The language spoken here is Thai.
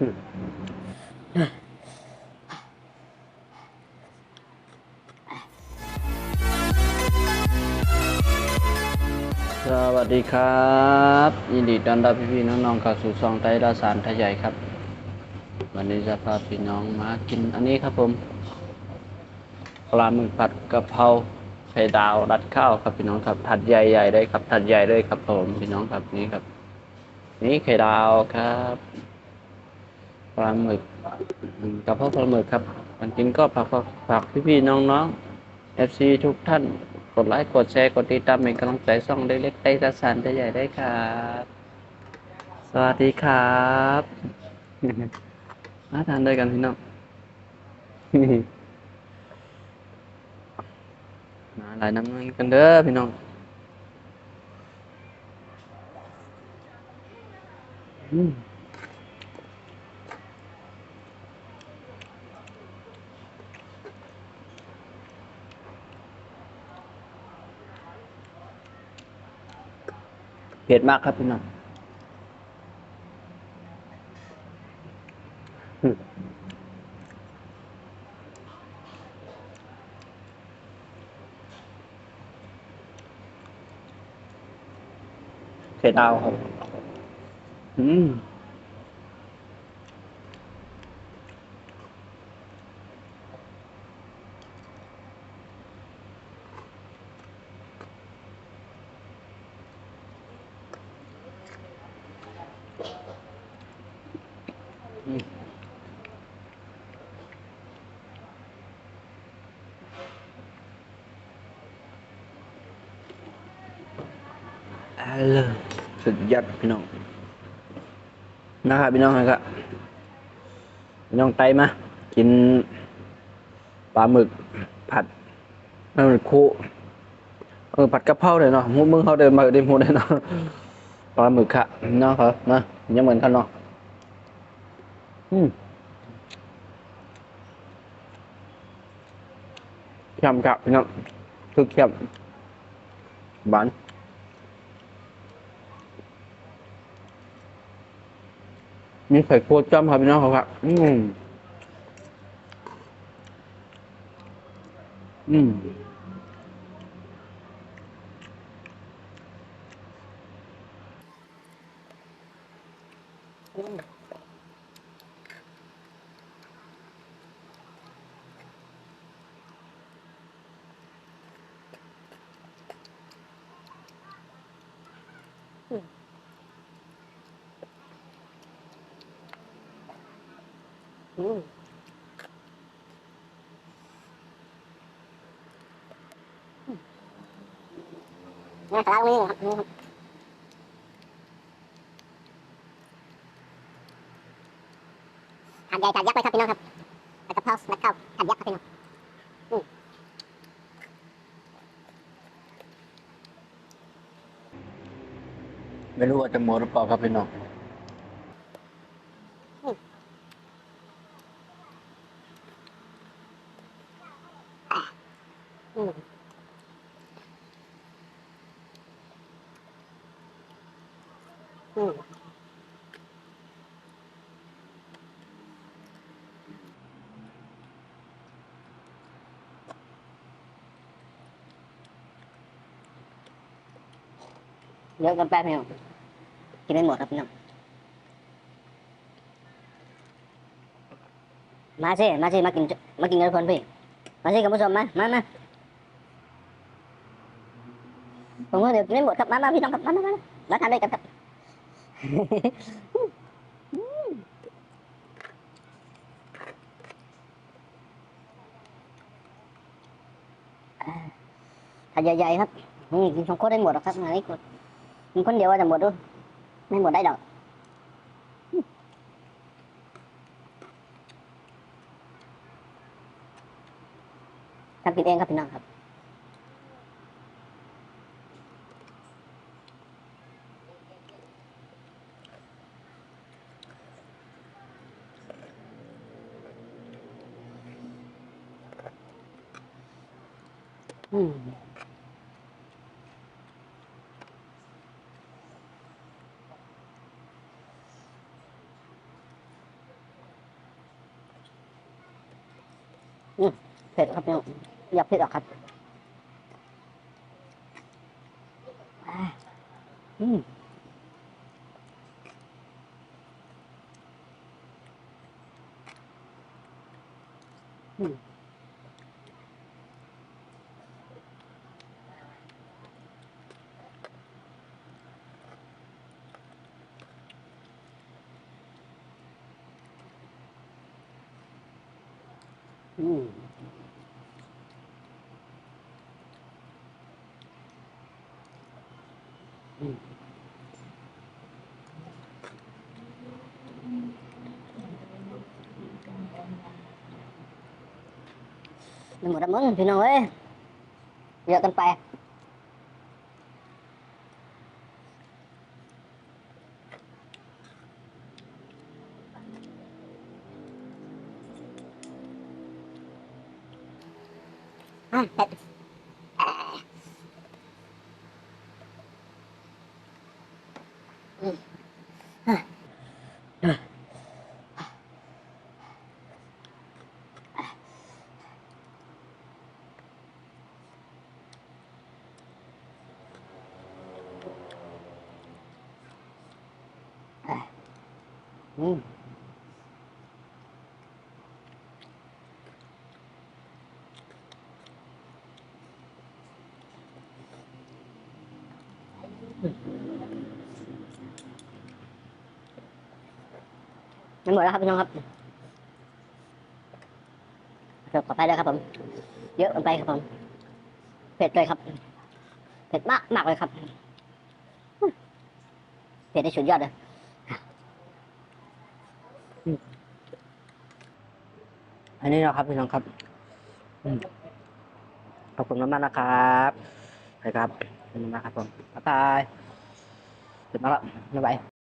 สวัสดีครับ ยินดีต้อนรับพี่ๆน้องๆเข้าสู่ซองไตรดาสารไทยใหญ่ครับ วันนี้จะพาพี่น้องมากินอันนี้ครับผมปลาหมึกผัดกะเพราไข่ดาวรัดข้าวครับพี่น้องครับถัดใหญ่ๆเลยครับถัดใหญ่เลยครับผมพี่น้องครับนี่ครับ นี่ไข่ดาวครับ ปลาหมึกกะเพราปลาหมึกครับมันกินก็ฝากฝากพี่ๆน้องๆ FC ทุกท่านกดไลค์กดแชร์กดติดตามเป็นกำลังใจส่องเล็กๆได้ตาสันได้ใหญ่ได้ครับสวัสดีครับมาทานด้วยกันพี่น้องมาหลายน้ำเงินกันเด้อพี่น้องอืม ผ็ดมากครับพี่น้องเผ็ดเอาครับ อืม อืมเอาเลยสุดยอดพี่น้องนะครับพี่น้องนะครับพี่น้องไตมากินปลาหมึกผัดปลาหมึกคู่เออผัดกะเพราเลยเนาะมุมึงเขาเดินมาเดินมูเลยเนาะปลาหมึกค่ะเนาะครับมายังเหมือนกันเนาะ อืมเข้มครับพี่น้องคือเข้มหวานมีไข่โคตรจ้ำครับพี่น้องครับ อืม อืม อืมเนี่ยสาระนี่ครับนี่ครับหันใหญ่จัดยักษ์เลยครับพี่น้องครับแล้วก็เพาแล้วเข้าหันยักษ์ครับพี่น้อง ไม่รู้ว่าจะหมดหรือเปล่าครับพี่น้องเยอะกินไปพี่น้อง กินไม่หมดครับพี่น้องมาสิมาสิมากินมากินกันทุกคนพี่มาสิคุณผู้ชมมามามาผมก็เดี๋ยวกินไม่หมดครับมามาพี่น้องครับมามามามาทานด้วยกันครับถ้าใหญ่ๆครับนี่กินสองคนได้หมดหรอกครับมานี่กดกินคนเดียวว่าจะหมดด้วย ไม่หมดได้ดอกทำกินเองครับพี่น้องครับอืม เผ็ดครับเนี่ยอยากเผ็ดหรอกครับอืมอืม อืมมันหมดแล้วมึง พี่น้องเอ้ยเยอะกันไปอะเผ็ดอ่าอื น้ำมันหมดแล้วครับพี่น้องครับเสิร์ฟต่อไปเลยครับผม เยอะเกินไปครับผม เผ็ดเลยครับ เผ็ดมากมากเลยครับ เผ็ดได้สุดยอดเลยอันนี้นะครับพี่น้องครับขอบคุณมากๆนะครับไปครับ นะครับผมบ๊ายบายสร็จมาแล้วบ๊ายบาย